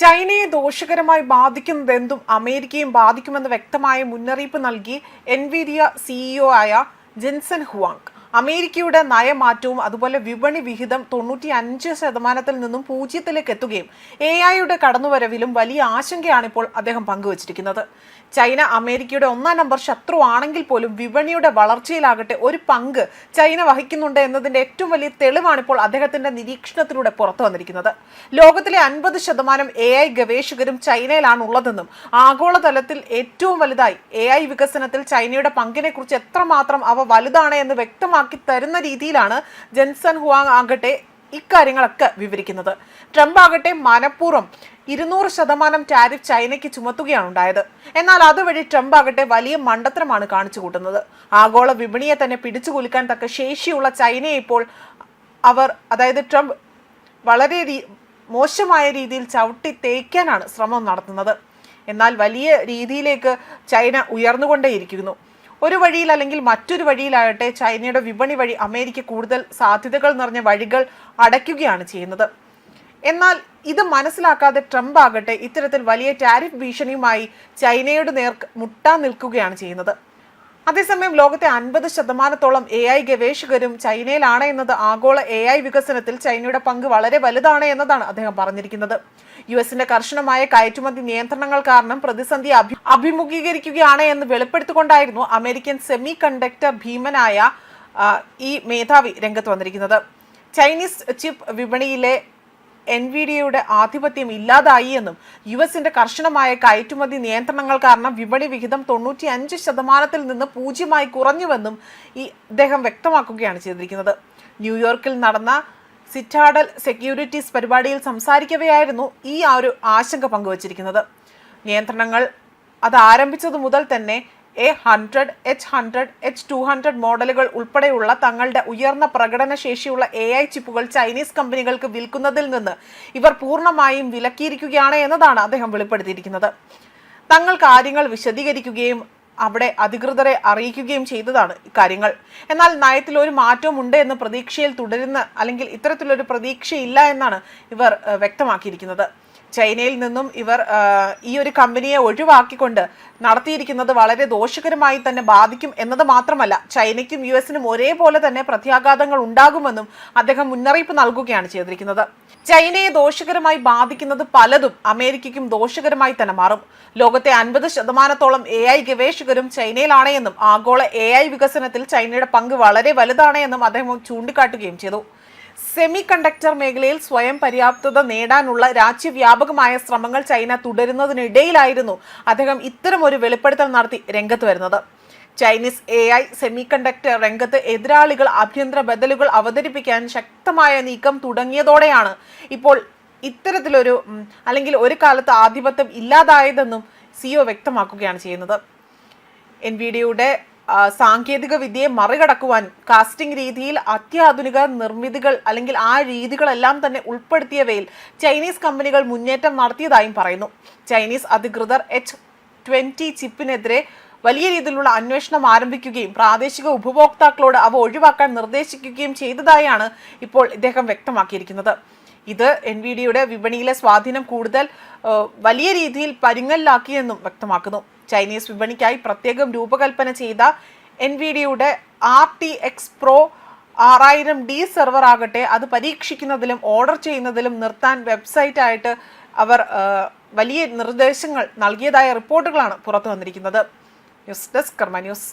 ചൈനയെ ദോഷകരമായി ബാധിക്കുന്നതെന്തും അമേരിക്കയും ബാധിക്കുമെന്ന് വ്യക്തമായ മുന്നറിയിപ്പ് നൽകി എൻവിഡിയ സിഇഒ ആയ ജിൻസൺ ഹുവാങ് അമേരിക്കയുടെ നയമാറ്റവും അതുപോലെ വിപണി വിഹിതം തൊണ്ണൂറ്റി അഞ്ച് ശതമാനത്തിൽ നിന്നും പൂജ്യത്തിലേക്ക് എത്തുകയും എ ഐയുടെ കടന്നുവരവിലും വലിയ ആശങ്കയാണ് ഇപ്പോൾ അദ്ദേഹം പങ്കുവച്ചിരിക്കുന്നത്. ചൈന അമേരിക്കയുടെ ഒന്നാം നമ്പർ ശത്രു ആണെങ്കിൽ പോലും വിപണിയുടെ വളർച്ചയിലാകട്ടെ ഒരു പങ്ക് ചൈന വഹിക്കുന്നുണ്ട് എന്നതിന്റെ ഏറ്റവും വലിയ തെളിവാണ് ഇപ്പോൾ അദ്ദേഹത്തിന്റെ നിരീക്ഷണത്തിലൂടെ പുറത്തു വന്നിരിക്കുന്നത്. ലോകത്തിലെ അൻപത് ശതമാനം എ ഐ ഗവേഷകരും ചൈനയിലാണ് ഉള്ളതെന്നും ആഗോളതലത്തിൽ ഏറ്റവും വലുതായി എ ഐ വികസനത്തിൽ ചൈനയുടെ പങ്കിനെ കുറിച്ച് എത്രമാത്രം അവ വലുതാണ് എന്ന് വ്യക്തമാക്കി തരുന്ന രീതിയിലാണ് ജെൻസൺ ഹുവാങ് ആകട്ടെ ഇക്കാര്യങ്ങളൊക്കെ വിവരിക്കുന്നത്. ട്രംപ് ആകട്ടെ മനഃപൂർവം ഇരുന്നൂറ് ശതമാനം ടാരിഫ് ചൈനയ്ക്ക് ചുമത്തുകയാണ് ഉണ്ടായത്. എന്നാൽ അതുവഴി ട്രംപ് ആകട്ടെ വലിയ മണ്ടത്തരമാണ് കാണിച്ചു കൂട്ടുന്നത്. ആഗോള വിപണിയെ തന്നെ പിടിച്ചുകുലുക്കാൻ തക്ക ശേഷിയുള്ള ചൈനയെ ഇപ്പോൾ അവർ അതായത് ട്രംപ് വളരെ മോശമായ രീതിയിൽ ചവിട്ടി തേക്കാനാണ് ശ്രമം നടത്തുന്നത്. എന്നാൽ വലിയ രീതിയിലേക്ക് ചൈന ഉയർന്നുകൊണ്ടേയിരിക്കുന്നു. ഒരു വഴിയിൽ അല്ലെങ്കിൽ മറ്റൊരു വഴിയിലാകട്ടെ ചൈനയുടെ വിപണി വഴി അമേരിക്ക കൂടുതൽ സാധ്യതകൾ നിറഞ്ഞ വഴികൾ അടയ്ക്കുകയാണ് ചെയ്യുന്നത്. എന്നാൽ ഇത് മനസ്സിലാക്കാതെ ട്രംപ് ആകട്ടെ ഇത്തരത്തിൽ വലിയ ടാരിഫ് ഭീഷണിയുമായി ചൈനയുടെ നേർക്ക് മുട്ടാൻ നിൽക്കുകയാണ് ചെയ്യുന്നത്. അതേസമയം ലോകത്തെ അൻപത് ശതമാനത്തോളം എ ഐ ഗവേഷകരും ചൈനയിലാണ് എന്നത് ആഗോള എ ഐ വികസനത്തിൽ ചൈനയുടെ പങ്ക് വളരെ വലുതാണ് എന്നതാണ് അദ്ദേഹം പറഞ്ഞിരിക്കുന്നത്. യു എസിന്റെ കർശനമായ കയറ്റുമതി നിയന്ത്രണങ്ങൾ കാരണം പ്രതിസന്ധി അഭി അഭിമുഖീകരിക്കുകയാണ് എന്ന് വെളിപ്പെടുത്തിക്കൊണ്ടായിരുന്നു അമേരിക്കൻ സെമി കണ്ടക്ടർ ഭീമനായ ഈ മേധാവി രംഗത്ത് വന്നിരിക്കുന്നത്. ചൈനീസ് ചിപ്പ് വിപണിയിലെ എൻവിഡിയയുടെ ആധിപത്യം ഇല്ലാതായി എന്നും യു എസിന്റെ കർശനമായ കയറ്റുമതി നിയന്ത്രണങ്ങൾ കാരണം വിപണി വിഹിതം തൊണ്ണൂറ്റി അഞ്ച് ശതമാനത്തിൽ നിന്ന് പൂജ്യമായി കുറഞ്ഞുവെന്നും ഈ അദ്ദേഹം വ്യക്തമാക്കുകയാണ് ചെയ്തിരിക്കുന്നത്. ന്യൂയോർക്കിൽ നടന്ന സിറ്റാഡൽ സെക്യൂരിറ്റീസ് പരിപാടിയിൽ സംസാരിക്കവെയായിരുന്നു ഈ ആ ഒരു ആശങ്ക പങ്കുവച്ചിരിക്കുന്നത്. നിയന്ത്രണങ്ങൾ അത് ആരംഭിച്ചതു മുതൽ തന്നെ A hundred H hundred H two hundred മോഡലുകൾ ഉൾപ്പെടെയുള്ള തങ്ങളുടെ ഉയർന്ന പ്രകടന ശേഷിയുള്ള എ ഐ ചിപ്പുകൾ ചൈനീസ് കമ്പനികൾക്ക് വിൽക്കുന്നതിൽ നിന്ന് ഇവർ പൂർണമായും വിലക്കിയിരിക്കുകയാണ് എന്നതാണ് അദ്ദേഹം വെളിപ്പെടുത്തിയിരിക്കുന്നത്. തങ്ങൾ കാര്യങ്ങൾ വിശദീകരിക്കുകയും അവിടെ അധികൃതരെ അറിയിക്കുകയും ചെയ്തതാണ് ഇക്കാര്യങ്ങൾ. എന്നാൽ നയത്തിൽ ഒരു മാറ്റവും ഉണ്ട് എന്ന് പ്രതീക്ഷയിൽ തുടരുന്ന അല്ലെങ്കിൽ ഇത്തരത്തിലൊരു പ്രതീക്ഷയില്ല എന്നാണ് ഇവർ വ്യക്തമാക്കിയിരിക്കുന്നത്. ചൈനയിൽ നിന്നും ഇവർ ഈ ഒരു കമ്പനിയെ ഒഴിവാക്കിക്കൊണ്ട് നടത്തിയിരിക്കുന്നത് വളരെ ദോഷകരമായി തന്നെ ബാധിക്കും എന്നത് മാത്രമല്ല ചൈനയ്ക്കും യു എസിനും ഒരേപോലെ തന്നെ പ്രത്യാഘാതങ്ങൾ ഉണ്ടാകുമെന്നും അദ്ദേഹം മുന്നറിയിപ്പ് നൽകുകയാണ് ചെയ്തിരിക്കുന്നത്. ചൈനയെ ദോഷകരമായി ബാധിക്കുന്നത് പലതും അമേരിക്കയ്ക്കും ദോഷകരമായി തന്നെ മാറും. ലോകത്തെ അൻപത് ശതമാനത്തോളം എ ഐ ഗവേഷകരും ചൈനയിലാണ് എന്നും ആഗോള എ ഐ വികസനത്തിൽ ചൈനയുടെ പങ്ക് വളരെ വലുതാണ് എന്നും അദ്ദേഹം ചൂണ്ടിക്കാട്ടുകയും ചെയ്തു. സെമി കണ്ടക്ടർ മേഖലയിൽ സ്വയം പര്യാപ്തത നേടാനുള്ള രാജ്യവ്യാപകമായ ശ്രമങ്ങൾ ചൈന തുടരുന്നതിനിടയിലായിരുന്നു അദ്ദേഹം ഇത്തരം ഒരു വെളിപ്പെടുത്തൽ നടത്തി രംഗത്ത് വരുന്നത്. Chinese A I semiconductor രംഗത്ത് എതിരാളികൾ ആഭ്യന്തര ബദലുകൾ അവതരിപ്പിക്കാൻ ശക്തമായ നീക്കം തുടങ്ങിയതോടെയാണ് ഇപ്പോൾ ഇത്തരത്തിലൊരു അല്ലെങ്കിൽ ഒരു കാലത്ത് ആധിപത്യം ഇല്ലാതായതെന്നും സിഒ വ്യക്തമാക്കുകയാണ് ചെയ്യുന്നത്. എൻവിഡിയുടെ സാങ്കേതിക വിദ്യയെ മറികടക്കുവാൻ കാസ്റ്റിംഗ് രീതിയിൽ അത്യാധുനിക നിർമ്മിതികൾ അല്ലെങ്കിൽ ആ രീതികളെല്ലാം തന്നെ ഉൾപ്പെടുത്തിയവയിൽ ചൈനീസ് കമ്പനികൾ മുന്നേറ്റം നടത്തിയതായും പറയുന്നു. ചൈനീസ് അധികൃതർ എച്ച് ട്വന്റി ചിപ്പിനെതിരെ വലിയ രീതിയിലുള്ള അന്വേഷണം ആരംഭിക്കുകയും പ്രാദേശിക ഉപഭോക്താക്കളോട് അവ ഒഴിവാക്കാൻ നിർദ്ദേശിക്കുകയും ചെയ്തതായാണ് ഇപ്പോൾ ഇദ്ദേഹം വ്യക്തമാക്കിയിരിക്കുന്നത്. ഇത് എൻ വി ഡിയുടെ വിപണിയിലെ സ്വാധീനം കൂടുതൽ വലിയ രീതിയിൽ പരിങ്ങലിലാക്കിയെന്നും വ്യക്തമാക്കുന്നു. ചൈനീസ് വിപണിക്കായി പ്രത്യേകം രൂപകൽപ്പന ചെയ്ത എൻ വി ഡിയുടെ ആർ ടി എക്സ് പ്രോ ആറായിരം ഡി സെർവർ ആകട്ടെ അത് പരീക്ഷിക്കുന്നതിലും ഓർഡർ ചെയ്യുന്നതിലും നിർത്താൻ വെബ്സൈറ്റ് ആയിട്ട് അവർ വലിയ നിർദ്ദേശങ്ങൾ നൽകിയതായ റിപ്പോർട്ടുകളാണ് പുറത്തു വന്നിരിക്കുന്നത്. News desk Karma news.